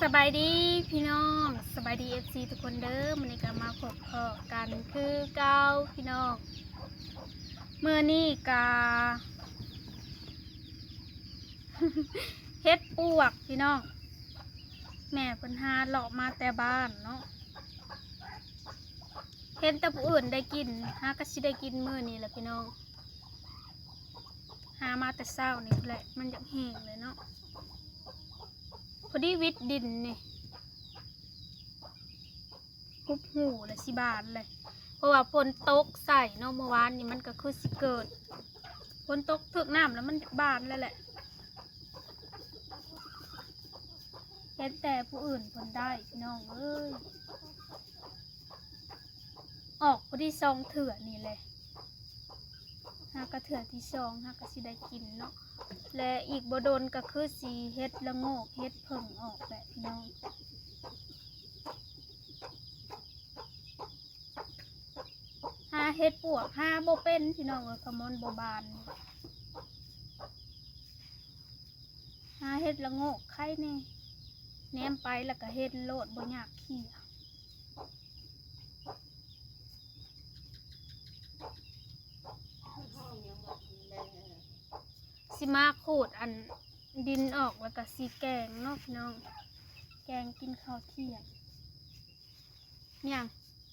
สบายดีพี่น้องสบายดีเอฟซีทุกคนเด้อมันก็มาพบพอกันคือเก้าพี่น้องเมื่อนี่กาเฮ็ดปวกพี่น้องแม่เพิ่นหาเลาะมาแต่บ้านเนาะเห็นแต่ผู้อื่นได้กินหาก็สิได้กินมื้อนี้แหละพี่น้อง หามาแต่เช้านี่แหละ มันอยากแห้งเลยเนาะ พอดีวิทย์ดินนี่คุบหูเลยสิบานเลย เพราะว่าฝนตกใส่เนาะเมื่อวานนี่มันก็คือสิเกิดฝนตกถึกน้ำแล้วมันบานแล้วแหละเห็นแต่ผู้อื่นผลได้พี่น้องเอ้ย ออกพอดีซองเถื่อนี่เลย หากระเถื่อที่ซองหากระสิได้กินเนาะและอีกบโดนก็คือสีเฮ็ดละโงกเฮ็ดเพิ่งออกแหละพี่น้องหาเฮ็ดปวกหาโบเป็นพี่น้องเออขมอนโบบานหาเฮ็ดละโงกไข่แน่แนมไปแล้วก็เฮ็ดโลดบ่ยากขี้ สิมาขูดอันดินออกแล้วก็สีแกงเนาะพี่น้อง แกงกินข้าวเที่ยงเนี่ยง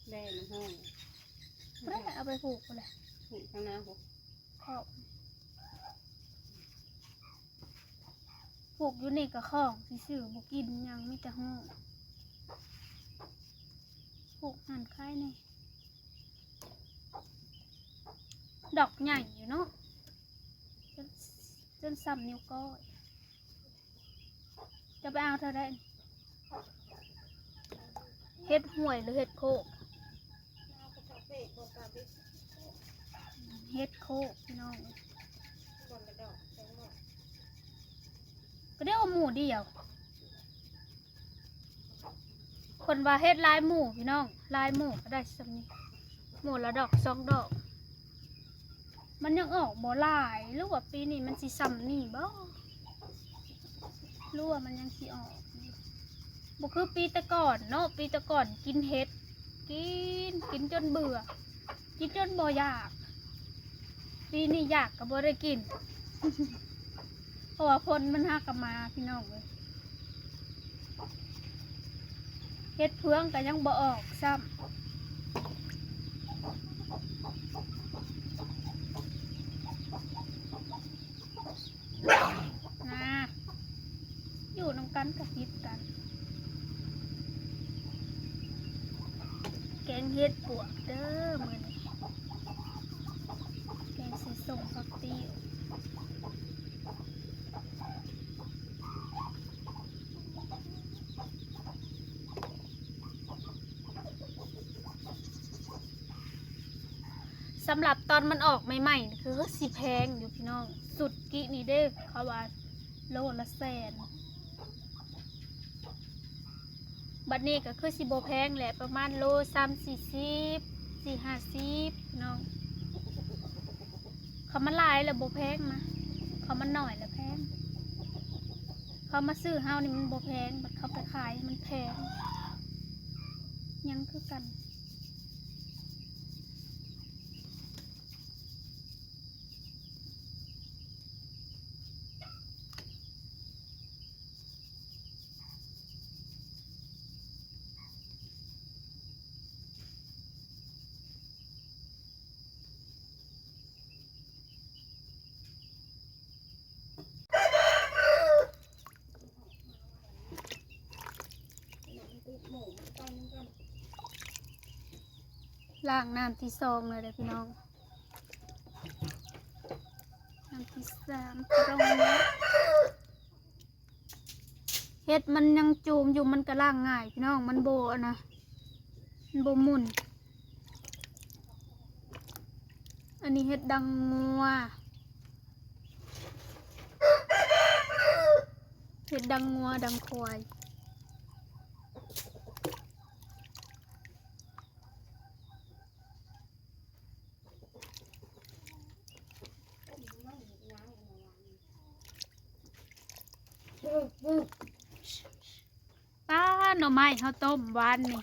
แดงห้องไม่ได้เอาไปผูกเลยถูกข้างหน้าผมข้าวผูกอยู่นี่กับข้องที่ซื้อบุกินหยังไม่แต่ห้องผูกหันไข่นี่ดอกใหญ่อยู่เนาะจนจ นซ้ำนิ้วก้อยจะไปเอาเท่าไรเฮ็ดห่วยหรือเฮ็ดโคกเฮ็ดโคกพี่น้องก็ได้เอาหมูเดียว คนว่าเฮ็ดลายหมูพี่น้องลายหมูก็ได้สักนี้หมูละดอกสองดอก มันยังออกบ่หลายหรือว่าปีนี้มันสิซ้ำนี่บ่หรือว่ามันยังสิออกบ่คือปีแต่ก่อนเนาะปีแต่ก่อนกินเฮ็ด กินกินจนเบื่อ กินจนบ่อยาก ปีนี้อยากก็บ่ได้กินเพราะว่าคนมันหักกลับมาพี่น้องเลยเฮ็ดเพื่องก็ยังบ่ออกซ้ำ นะอยู่นำกันกับยิดกัน แกงเฮ็ดปวกเด้อมื้อนี้แกงสีส้มผักติ้ว สำหรับตอนมันออกใหม่ๆ คือสิแพงอยู่พี่น้อง สุดกินี่เด้เขาว่าโลละแสน บัดนี้ก็คือสิโบแพงแหละประมาณโลสามสี่สิบสี่ห้าสิบน้องเขามาหลายแล้วโบแพงนะเขามาหน่อยแล้วแพง เขามาซื้อเฮานี่มันโบแพงบัดเขาไปขายมันแพง ยังคือกัน ล้างน้ำที่สองเลยเด้อพี่น้อง น้ำที่สามตรงนี้เห็ดมันยังจูมอยู่มันก็ล้างง่ายพี่น้องมันโบนะ มันโบมุน อันนี้เห็ดดังงัว เห็ดดังงัวดังควาย ป้าหน่อไม้เข้าวต้มหวานนี่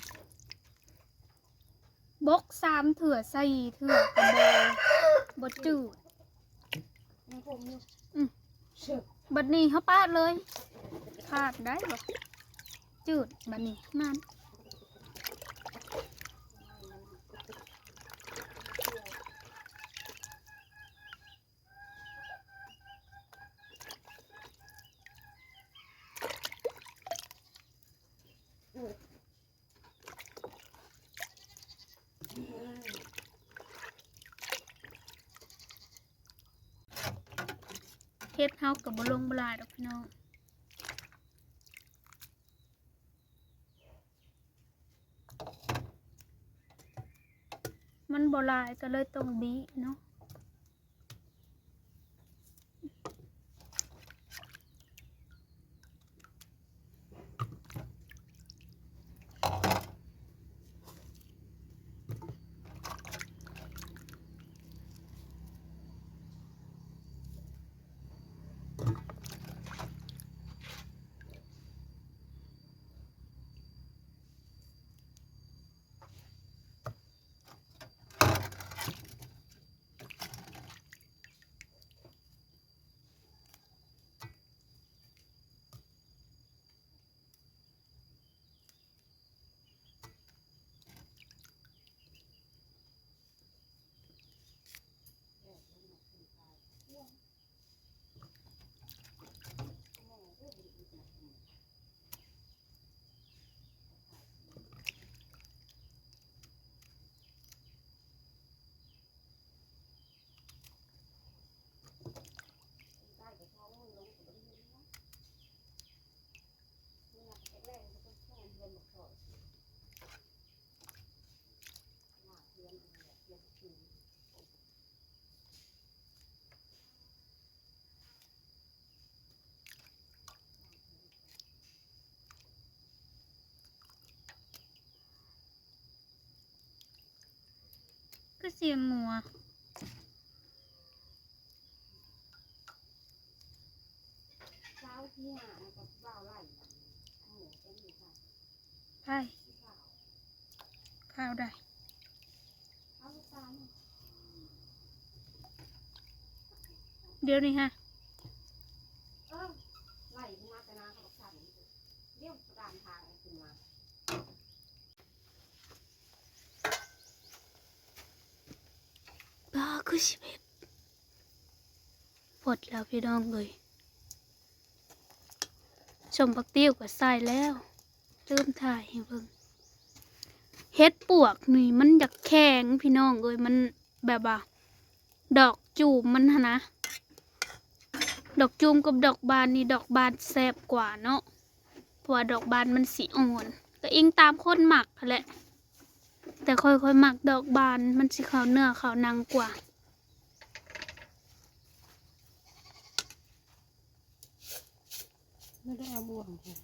บกสามเถื่อใส่เถื่อกระโบบ่จืดยังคมอยู่อืมเชื่อบัดนี้เขาปาดเลยขาดได้บ่จืดบัดนี้นั่น เทศเฮากับบลงบลายดอกพี่น้องมันบลายก็เลยต้องบีเนาะ ก็เสียงงัวเช้าที่หากับเช้าไล่หมูเป็นอยู่ค่ะไปข้าวได้เช้าตามเดี๋ยวนี้ฮะ เออไล่ขึ้นมาแต่นาเขาบอกสั่นเรียกตามทางขึ้นมา บ้า คือสิบเอ็ดปวดแล้วพี่น้องเลยชมปักติ้วก็ใส่แล้วเริ่มถ่ายให้เบิ่งเฮ็ดปวกนี่มันอยากแข็งพี่น้องเลยมันแบบว่าดอกจูมมันนะ ดอกจูมกับดอกบานนี่ดอกบานแซ่บกว่าเนาะเพราะว่าดอกบานมันสีอ่อนก็อิงตามคนหมักแหละแต่ค่อยๆหมักดอกบานมันสิขาวเนื้อขาวนังกว่า ไม่ได้เอาบ่วงค่ะ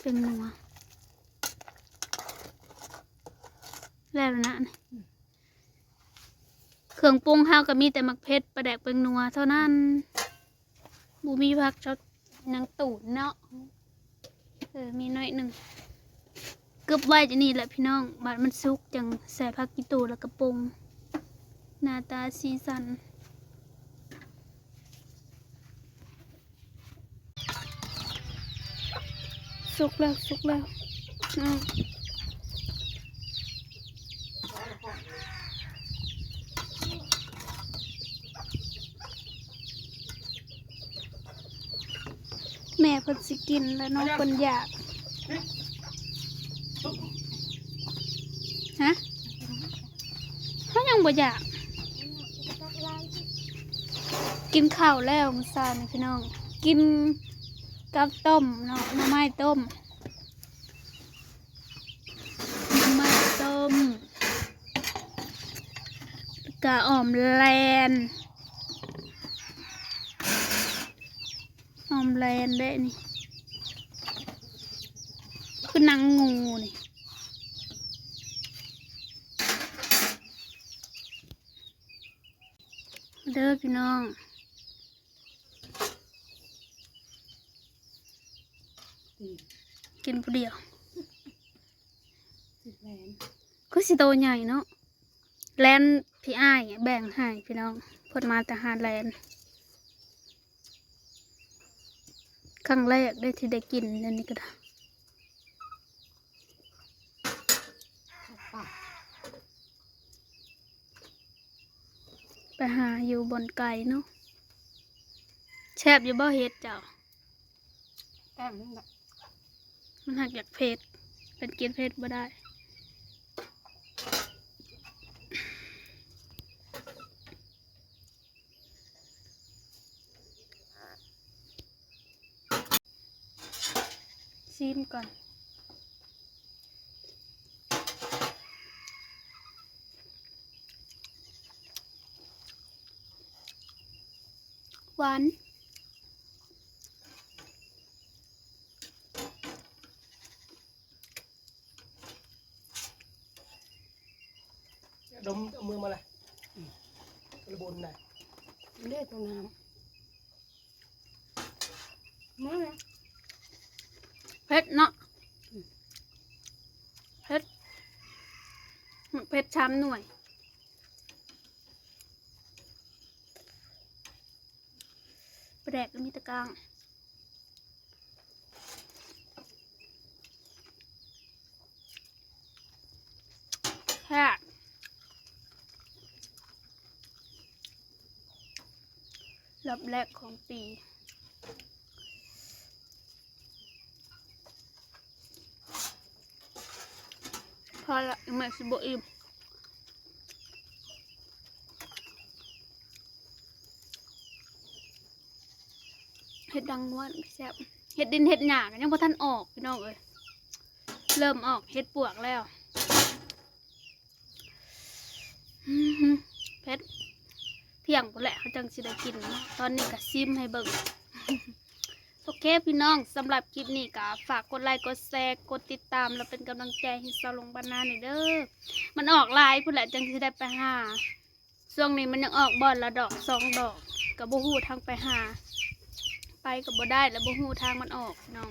เป็นนัวแล้วนะนี่เครื่องปรุงห้าวก็มีแต่มักเพชรปลาแดกเป็นนัวเท่านั้นบูมีผักชดนางตูนเนาะเออมีน้อยหนึ่งเกือบไว้จะนี่แหละพี่น้องบาดมันสุกจังใส่ผักกีตูแล้วก็ปรุงหน้าตาสีสัน สุกแล้วสุกแล้วอืมแม่เพิ่นสิกินแล้วน้องเพิ่นอยากฮะเขายังบ่อยาก กินข้าวแล้วมื้อเช้านี่พี่น้อง กิน กับต้มเนาะหน่อไม้ต้มหน่อไม้ต้มกะอ่อมแลนอ่อมแลนได้นี่คือนังงูนี่เด้อพี่น้อง อืม กินผู้เดียวสิบแหวนก็สิโตใหญ่เนาะแลนพี่อ้ายแบ่งให้พี่น้องเพิ่นมาแต่หาแลนครั้งแรกได้ที่ได้กินอันนี้ก็ได้ปากไปหาอยู่บนไก่เนาะแซ่บอยู่บ่เฮ็ดเจ้าแก้มนั่นแหละ มันหักอยากเผ็ดเป็นกินเผ็ดบ่ได้ชิมก่อนหวาน ดมเอามือมาเลยกระบนน่ะเลือดตรงน้ำนั่นแหละเผ็ดเนาะเผ็ดเผ็ดช้ำหน่วยแปลกมีตะก้าง แค่ รอบแรกของปีพอละไม่สิบอิ่มเห็ดดังนวลแซ่บเห็ดดินเห็ดหยากันยังพอท่านออกพี่น้องเอ้ยเริ่มออกเห็ดปวกแล้วอื้อหือเผ็ด ที่ยงไปแหละเขาจังสิได้กิน ตอนนี้ก็ซิมให้เบิ่งโอเคพี่น้องสำหรับคลิปนี้ก็ฝากกดไลค์กดแชร์กดติดตาม แล้วเป็นกำลังใจให้สาวลงบานาหน่อยเด้อมันออกลายพุ่นแหละจังสิได้ไปหาช่วงนี้มันยังออกบอนละดอกสองดอกกับบ่ฮู้ทางไปหา ไปกับบ่ได้แล้วบ่ฮู้ทางมันออกน้อง